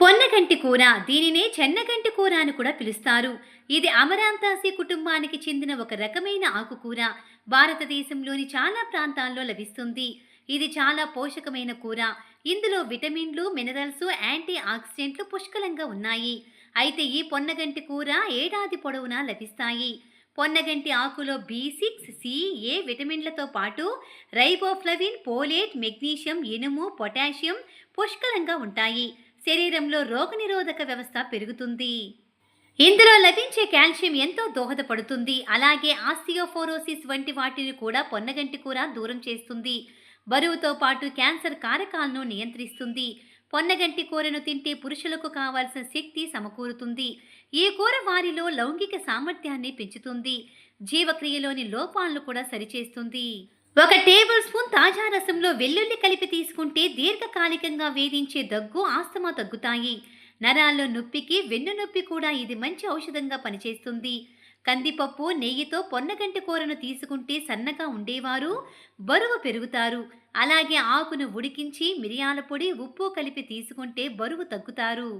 పొన్నగంటి కూర. దీనినే చెన్నగంటి కూర అని కూడా పిలుస్తారు. ఇది అమరాంతాసి కుటుంబానికి చెందిన ఒక రకమైన ఆకుకూర. భారతదేశంలోని చాలా ప్రాంతాల్లో లభిస్తుంది. ఇది చాలా పోషకమైన కూర. ఇందులో విటమిన్లు మినరల్స్ యాంటీ ఆక్సిడెంట్లు పుష్కలంగా ఉన్నాయి. అయితే ఈ పొన్నగంటి కూర ఏడాది పొడవునా లభిస్తాయి. పొన్నగంటి ఆకులో బి సిక్స్ సి ఏ విటమిన్లతో పాటు రైబోఫ్లవిన్ పోలేట్ మెగ్నీషియం ఇనుము పొటాషియం పుష్కలంగా ఉంటాయి. శరీరంలో రోగనిరోధక వ్యవస్థ పెరుగుతుంది. ఇందులో లభించే కాల్షియం ఎంతో దోహదపడుతుంది. అలాగే ఆస్టియోఫోరోసిస్ వంటి వాటిని కూడా పొన్నగంటి కూర దూరం చేస్తుంది. బరువుతో పాటు క్యాన్సర్ కారకాలను నియంత్రిస్తుంది. పొన్నగంటి కూరను తింటే పురుషులకు కావాల్సిన శక్తి సమకూరుతుంది. ఈ కూర వారిలో లౌంగిక సామర్థ్యాన్ని పెంచుతుంది. జీవక్రియలోని లోపాలను కూడా సరిచేస్తుంది. ఒక టేబుల్ స్పూన్ తాజా రసంలో వెల్లుల్లి కలిపి తీసుకుంటే దీర్ఘకాలికంగా వేధించే దగ్గు ఆస్తమా తగ్గుతాయి. నరాల్లో నొప్పికి వెన్ను నొప్పి కూడా ఇది మంచి ఔషధంగా పనిచేస్తుంది. కందిపప్పు నెయ్యితో పొన్నగంటి కూరను తీసుకుంటే సన్నగా ఉండేవారు బరువు పెరుగుతారు. అలాగే ఆకును ఉడికించి మిరియాల పొడి ఉప్పు కలిపి తీసుకుంటే బరువు తగ్గుతారు.